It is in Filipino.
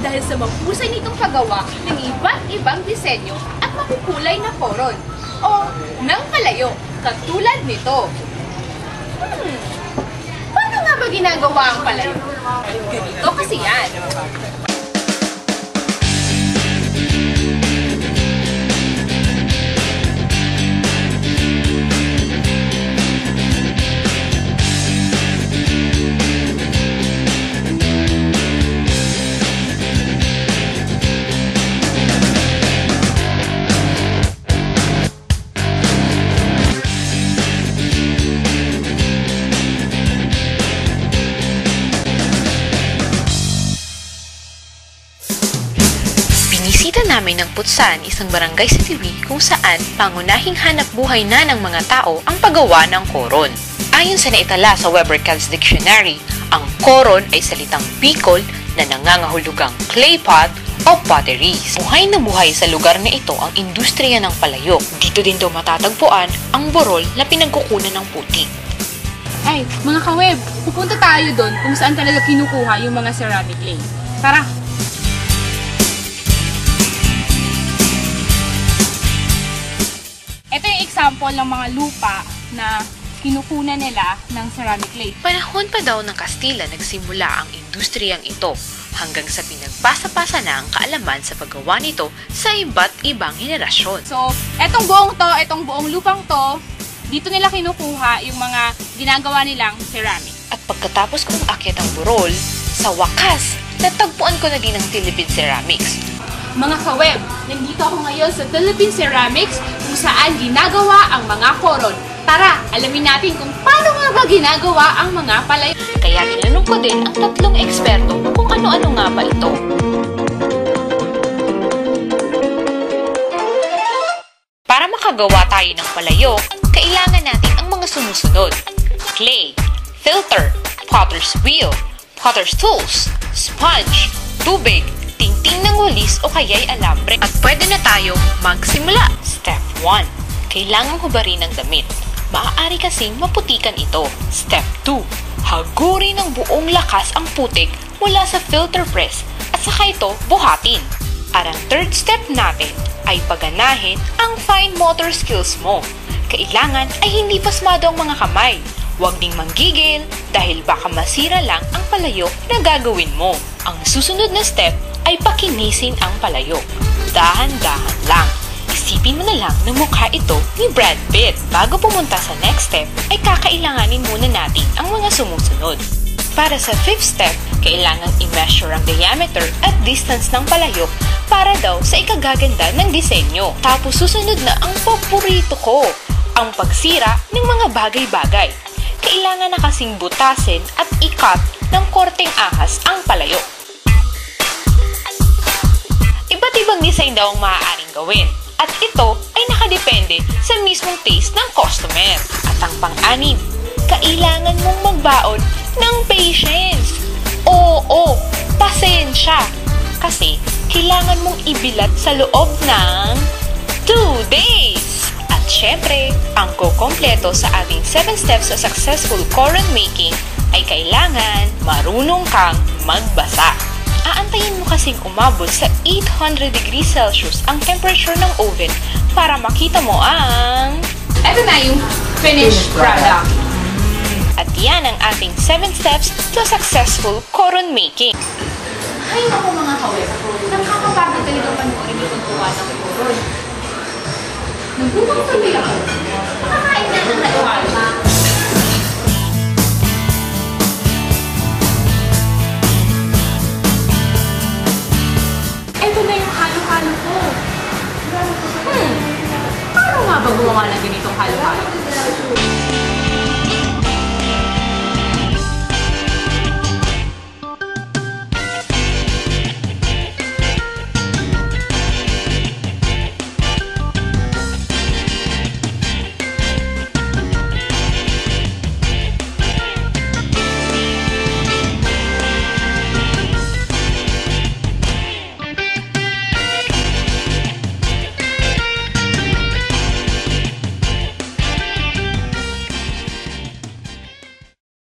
dahil sa mahusay nitong paggawa ng iba't ibang disenyo at makukulay na koron o ng palayo katulad nito. Hmm, paano nga ba ginagawa ang palayo? Ganito kasi yan. Namin ng Putsan, isang barangay sa Tiwi kung saan pangunahing hanap buhay na ng mga tao ang paggawa ng koron. Ayon sa naitala sa Webercans Dictionary, ang koron ay salitang Bicol na nangangahulugang clay pot o potteries. Buhay na buhay sa lugar na ito ang industriya ng palayok. Dito din daw matatagpuan ang borol na pinagkukunan ng putik. Ay, mga kaweb, pupunta tayo doon kung saan talaga kinukuha yung mga ceramic clay. Tara! Ito yung example ng mga lupa na kinukunan nila ng ceramic clay. Panahon pa daw ng Kastila nagsimula ang industriyang ito hanggang sa pinagpasa-pasa na ang kaalaman sa paggawa nito sa iba't ibang henerasyon. So, etong buong to, etong buong lupang to, dito nila kinukuha yung mga ginagawa nilang ceramic. At pagkatapos kong akyat ang burol, sa wakas, natagpuan ko na din ang Philippine Ceramics. Mga kaweb, nandito ako ngayon sa Philippine Ceramics saan ginagawa ang mga koron. Tara, alamin natin kung paano nga ba ginagawa ang mga palay. Kaya tinanong ko din ang tatlong eksperto kung ano-ano nga ba ito. Para makagawa tayo ng palayok, kailangan natin ang mga sumusunod. Clay, filter, potter's wheel, potter's tools, sponge, tubig, tingting ng walis o kaya'y alambre. At pwede na tayong magsimula. Step 1. Kailangang hubarin ng damit. Maaari kasing maputikan ito. Step 2. Hagurin ng buong lakas ang putik mula sa filter press at saka ito buhatin. At ang third step natin ay paganahin ang fine motor skills mo. Kailangan ay hindi pasmado ang mga kamay. Huwag ding manggigil dahil baka masira lang ang palayok na gagawin mo. Ang susunod na step ay pakinisin ang palayok. Dahan-dahan lang. Isipin mo na lang na mukha ito ni Brad Pitt. Bago pumunta sa next step, ay kakailanganin muna natin ang mga sumusunod. Para sa fifth step, kailangan i-measure ang diameter at distance ng palayok para daw sa ikagaganda ng disenyo. Tapos susunod na ang paborito ko, ang pagsira ng mga bagay-bagay. Kailangan na kasing butasin at ikat ng korteng ahas ang palayok. Iba't ibang design daw ang maaaring gawin. At ito ay nakadepende sa mismong taste ng customer. At ang pang-anim, kailangan mong magbaon ng patience. Oo, pasensya. Kasi kailangan mong ibilat sa loob ng 2 days. At syempre, ang kukompleto sa ating 7 steps of successful coron making ay kailangan marunong kang magbasa. Aantayin mo kasing umabot sa 800 degrees Celsius ang temperature ng oven para makita mo ang... Ito na yung finished product. At yan ang ating 7 steps to successful coron making. Ay, naku mga kaweb. Nakakapagod talaga panoorin yung paggawa ng koron. Nagutom tuloy ako. Gumawa ng ganitong halo-halo?